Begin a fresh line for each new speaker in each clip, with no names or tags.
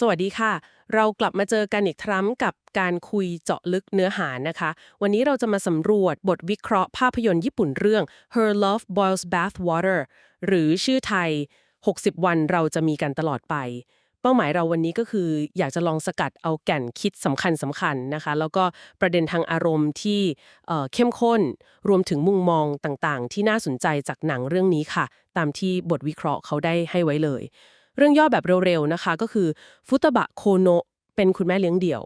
สวัสดีค่ะ เรากลับมาเจอกันอีกครั้งกับการคุยเจาะลึกเนื้อหานะคะ วันนี้เราจะมาสำรวจบทวิเคราะห์ภาพยนตร์ญี่ปุ่นเรื่อง Her Love Boils Bath Water หรือชื่อไทย 60 วันเราจะมีกันตลอดไป เป้าหมายเราวันนี้ก็คือ อยากจะลองสกัดเอาแก่นคิดสำคัญสำคัญนะคะ แล้วก็ประเด็นทางอารมณ์ที่เอ่อเข้มข้น รวมถึงมุมมองต่างๆ ที่น่าสนใจจากหนังเรื่องนี้ค่ะ ตามที่บทวิเคราะห์เขาได้ให้ไว้เลย เรื่องย่อแบบเร็วๆนะคะ ก็คือฟุตบะโคโนเป็นคุณแม่เลี้ยงเดี่ยว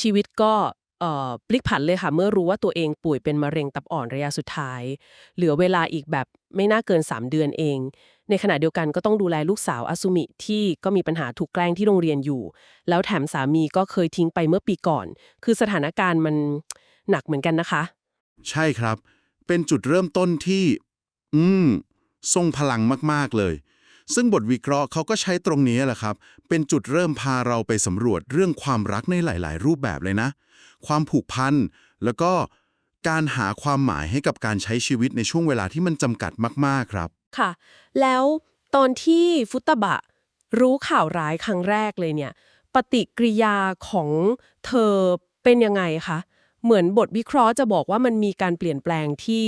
ชีวิตก็เอ่อพลิกผันเลยค่ะ เมื่อรู้ว่าตัวเองป่วยเป็นมะเร็งตับอ่อนระยะสุดท้าย เหลือเวลาอีกแบบไม่น่าเกิน 3 เดือนเอง ในขณะเดียวกันก็ต้องดูแลลูกสาวอาซุมิที่ก็มีปัญหาถูกแกล้งที่โรงเรียนอยู่ แล้วแถมสามีก็เคยทิ้งไปเมื่อปีก่อน คือสถานการณ์มันหนักเหมือนกันนะคะ
ใช่ครับ เป็นจุดเริ่มต้นที่ อืมทรงพลังมากๆเลย ซึ่งบทวิเคราะห์เขาก็ใช้ตรงนี้แหละครับ เป็นจุดเริ่มพาเราไปสำรวจเรื่องความรักในหลาย ๆ รูปแบบเลยนะ ความผูกพัน แล้วก็การหาความหมายให้กับการใช้ชีวิตในช่วงเวลาที่มันจำกัดมาก ๆ ครับ
ค่ะ แล้วตอนที่ฟุตบะ รู้ข่าวร้ายครั้งแรกเลยเนี่ย ปฏิกิริยาของเธอเป็นยังไงคะ เหมือนบทวิเคราะห์จะบอกว่ามันมีการเปลี่ยนแปลงที่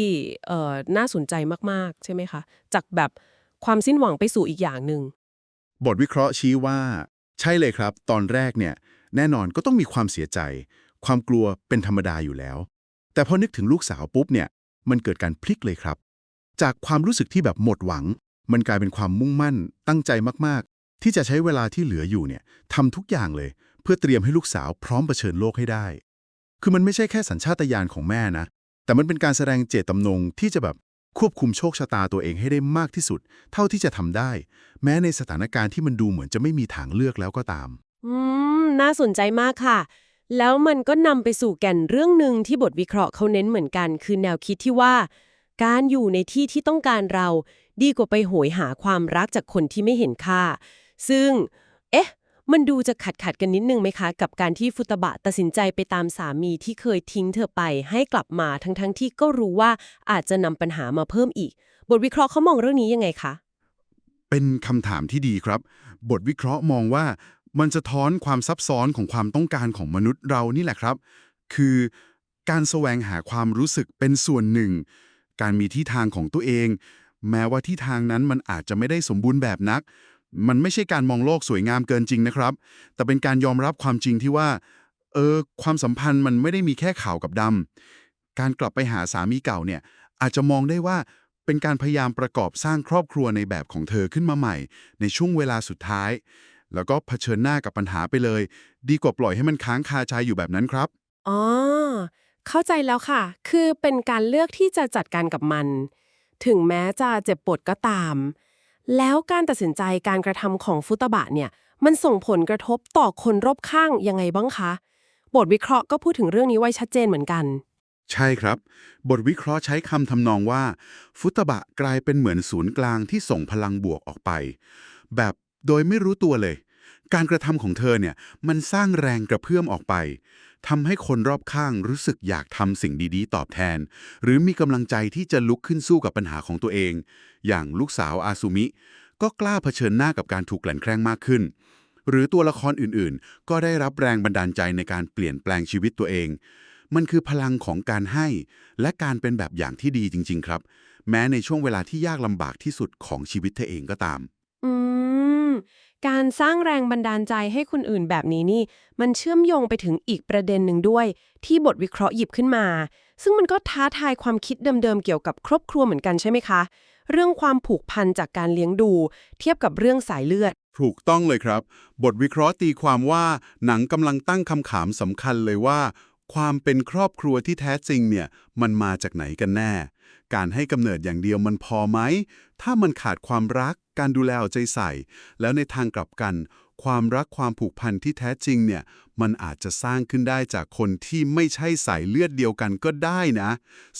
น่าสนใจมาก ๆ ใช่ไหมคะ จากแบบ ความสิ้นหวังไปสู่อีกอย่างหนึ่ง
บทวิเคราะห์ชี้ว่า ใช่เลยครับ ตอนแรกเนี่ย แน่นอนก็ต้องมีความเสียใจ ความกลัวเป็นธรรมดาอยู่แล้ว แต่พอนึกถึงลูกสาวปุ๊บเนี่ย มันเกิดการพลิกเลยครับ จากความรู้สึกที่แบบหมดหวัง มันกลายเป็นความมุ่งมั่น ตั้งใจมากๆ ที่จะใช้เวลาที่เหลืออยู่เนี่ยทำทุกอย่างเลย เพื่อเตรียมให้ลูกสาวพร้อมเผชิญโลกให้ได้ คือมันไม่ใช่แค่สัญชาตญาณของแม่นะ แต่มันเป็นการแสดงเจตจำนงที่จะแบบ ควบคุมโชคชะตาตัวเองให้ได้มากที่สุด เท่าที่จะทำได้ แม้ในสถานการณ์ที่มันดูเหมือนจะไม่มีทางเลือกแล้วก็ตาม
อืม น่าสนใจมากค่ะ แล้วมันก็นำไปสู่แก่นเรื่องหนึ่งที่บทวิเคราะห์เขาเน้นเหมือนกัน คือแนวคิดที่ว่า การอยู่ในที่ที่ต้องการเรา ดีกว่าไปโหยหาความรักจากคนที่ไม่เห็นค่า ซึ่ง มันดูจะขัดขัดกันนิดนึงไหมคะ กับการที่ฟุตบะตัดสินใจไปตามสามีที่เคยทิ้งเธอไป ให้กลับมาทั้งๆทที่ก็รู้ว่าอาจจะนำปัญหามาเพิ่มอีก บทวิเคราะห์เขามองเรื่องนี้ยังไงคะ
เป็นคำถามที่ดีครับ บทวิเคราะห์มองว่ามันจะท้อนความซับซ้อนของความต้องการของมนุษย์เรานี่แหละครับ คือการแสวงหาความรู้สึกเป็นส่วนหนึ่ง การมีที่ทางของตัวเอง แม้ว่าที่ทางนั้นมันอาจจะไม่ได้สมบูรณ์แบบนัก มันไม่ใช่การมองโลกสวยงามเกินจริงนะครับ แต่เป็นการยอมรับความจริงที่ว่า เออ ความสัมพันธ์มันไม่ได้มีแค่ขาวกับดำ การกลับไปหาสามีเก่าเนี่ย อาจจะมองได้ว่าเป็นการพยายามประกอบสร้างครอบครัวในแบบของเธอขึ้นมาใหม่ ในช่วงเวลาสุดท้าย แล้วก็เผชิญหน้ากับปัญหาไปเลย ดีกว่าปล่อยให้มันค้างคาใจอยู่แบบนั้นครับ
อ๋อ เข้าใจแล้วค่ะ คือเป็นการเลือกที่จะจัดการกับมัน ถึงแม้จะเจ็บปวดก็ตาม แล้วการตัดสินใจการกระทำของฟุตบะเนี่ยมันส่งผลกระทบต่อคนรอบข้างยังไงบ้างคะบทวิเคราะห์ก็พูดถึงเรื่องนี้ไว้ชัดเจนเหมือนกัน
ใช่ครับ บทวิเคราะห์ใช้คำทำนองว่า ฟุตบะกลายเป็นเหมือนศูนย์กลางที่ส่งพลังบวกออกไป แบบโดยไม่รู้ตัวเลย การกระทำของเธอเนี่ยมันสร้างแรงกระเพื่อมออกไป ทำให้คนรอบข้างรู้สึกอยากทำสิ่งดีๆ ตอบแทน หรือมีกำลังใจที่จะลุกขึ้นสู้กับปัญหาของตัวเอง อย่างลูกสาวอาซุมิ ก็กล้าเผชิญหน้ากับการถูกกลั่นแกล้งมากขึ้น หรือตัวละครอื่นๆ ก็ได้รับแรงบันดาลใจในการเปลี่ยนแปลงชีวิตตัวเอง มันคือพลังของการให้ และการเป็นแบบอย่างที่ดีจริง ๆ ครับ แม้ในช่วงเวลาที่ยากลำบากที่สุดของชีวิตเธอเองก็ตา
ม การสร้างแรงบันดาลใจให้คนอื่นแบบนี้นี่ มันเชื่อมโยงไปถึงอีกประเด็นหนึ่งด้วย ที่บทวิเคราะห์หยิบขึ้นมา ซึ่งมันก็ท้าทายความคิดเดิมๆเกี่ยวกับครอบครัวเหมือนกันใช่ไหมคะ เรื่องความผูกพันจากการเลี้ยงดู เทียบกับเรื่องสายเลือด
ถูกต้องเลยครับ บทวิเคราะห์ตีความว่าหนังกำลังตั้งคำถามสำคัญเลยว่า ความเป็นครอบครัวที่แท้จริงเนี่ยมันมาจากไหนกันแน่ การให้กำเนิดอย่างเดียวมันพอไหม ถ้ามันขาดความรัก การดูแลเอาใจใส่ แล้วในทางกลับกัน ความรักความผูกพันที่แท้จริงเนี่ย มันอาจจะสร้างขึ้นได้จากคนที่ไม่ใช่สายเลือดเดียวกันก็ได้นะ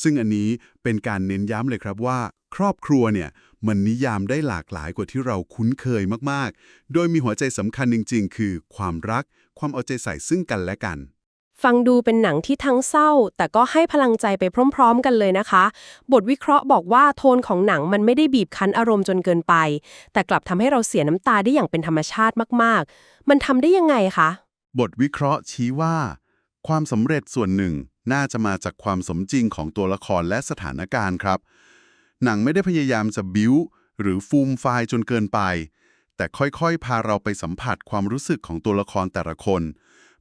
ซึ่งอันนี้เป็นการเน้นย้ำเลยครับว่า ครอบครัวเนี่ยมันนิยามได้หลากหลายกว่าที่เราคุ้นเคยมาก ๆ โดยมีหัวใจสำคัญจริง ๆ คือ ความรัก ความเอาใจใส่ซึ่งกันและกัน
ฟังดูเป็นหนังที่ทั้งเศร้า แต่ก็ให้พลังใจไปพร้อม ๆ กันเลยนะคะ บทวิเคราะห์บอกว่าโทนของหนังมันไม่ได้บีบคั้นอารมณ์จนเกินไป แต่กลับทำให้เราเสียน้ำตาได้อย่างเป็นธรรมชาติมากๆ มันทำได้ยังไงคะ
บทวิเคราะห์ชี้ว่า ความสำเร็จส่วนหนึ่งน่าจะมาจากความสมจริงของตัวละครและสถานการณ์ครับ หนังไม่ได้พยายามจะบิ้วหรือฟูมไฟล์จนเกินไป แต่ค่อยๆ พาเราไปสัมผัสความรู้สึกของตัวละครแต่ละคน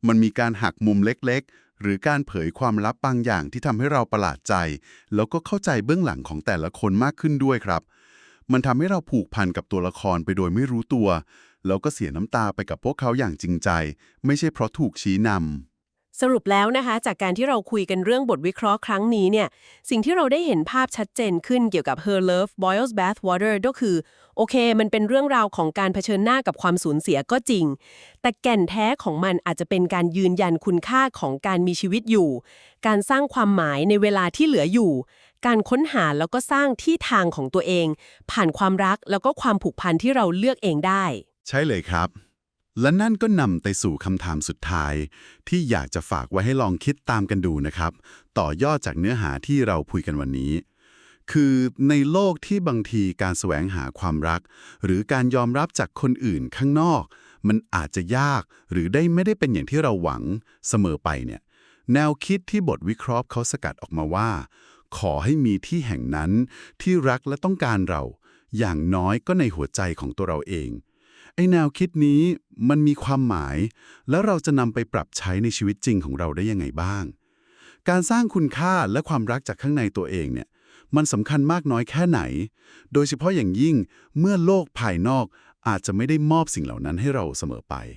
มันมีการหักมุมเล็กๆ หรือการเผยความลับบางอย่างที่ทำให้เราประหลาดใจ แล้วก็เข้าใจเบื้องหลังของแต่ละคนมากขึ้นด้วยครับ มันทำให้เราผูกพันกับตัวละครไปโดยไม่รู้ตัว แล้วก็เสียน้ำตาไปกับพวกเขาอย่างจริงใจ ไม่ใช่เพราะถูกชี้นำ
สรุปแล้วนะคะ จากการที่เราคุยกันเรื่องบทวิเคราะห์ครั้งนี้เนี่ย สิ่งที่เราได้เห็นภาพชัดเจนขึ้นเกี่ยวกับ Her Love Boils Bath Water ก็คือ โอเค มันเป็นเรื่องราวของการเผชิญหน้ากับความสูญเสียก็จริง แต่แก่นแท้ของมันอาจจะเป็นการยืนยันคุณค่าของการมีชีวิตอยู่ การสร้างความหมายในเวลาที่เหลืออยู่ การค้นหาแล้วก็สร้างที่ทางของตัวเอง ผ่านความรักแล้วก็ความผูกพันที่เราเลือกเองได้
ใช่เลยครับ และนั่นก็นำไปสู่คำถามสุดท้าย ที่อยากจะฝากไว้ให้ลองคิดตามกันดูนะครับ ต่อยอดจากเนื้อหาที่เราคุยกันวันนี้ คือในโลกที่บางทีการแสวงหาความรัก หรือการยอมรับจากคนอื่นข้างนอก มันอาจจะยากหรือได้ไม่ได้เป็นอย่างที่เราหวังเสมอไปเนี่ยแนวคิดที่บทวิเคราะห์เขาสกัดออกมาว่า ขอให้มีที่แห่งนั้นที่รักและต้องการเรา อย่างน้อยก็ในหัวใจของตัวเราเอง ไอแนวคิดนี้มันมีความหมาย แล้วเราจะนำไปปรับใช้ในชีวิตจริงของเราได้ยังไงบ้าง การสร้างคุณค่าและความรักจากข้างในตัวเองเนี่ยมันสำคัญมากน้อยแค่ไหน โดยเฉพาะอย่างยิ่งเมื่อโลกภายนอกอาจจะไม่ได้มอบสิ่งเหล่านั้นให้เราเสมอไป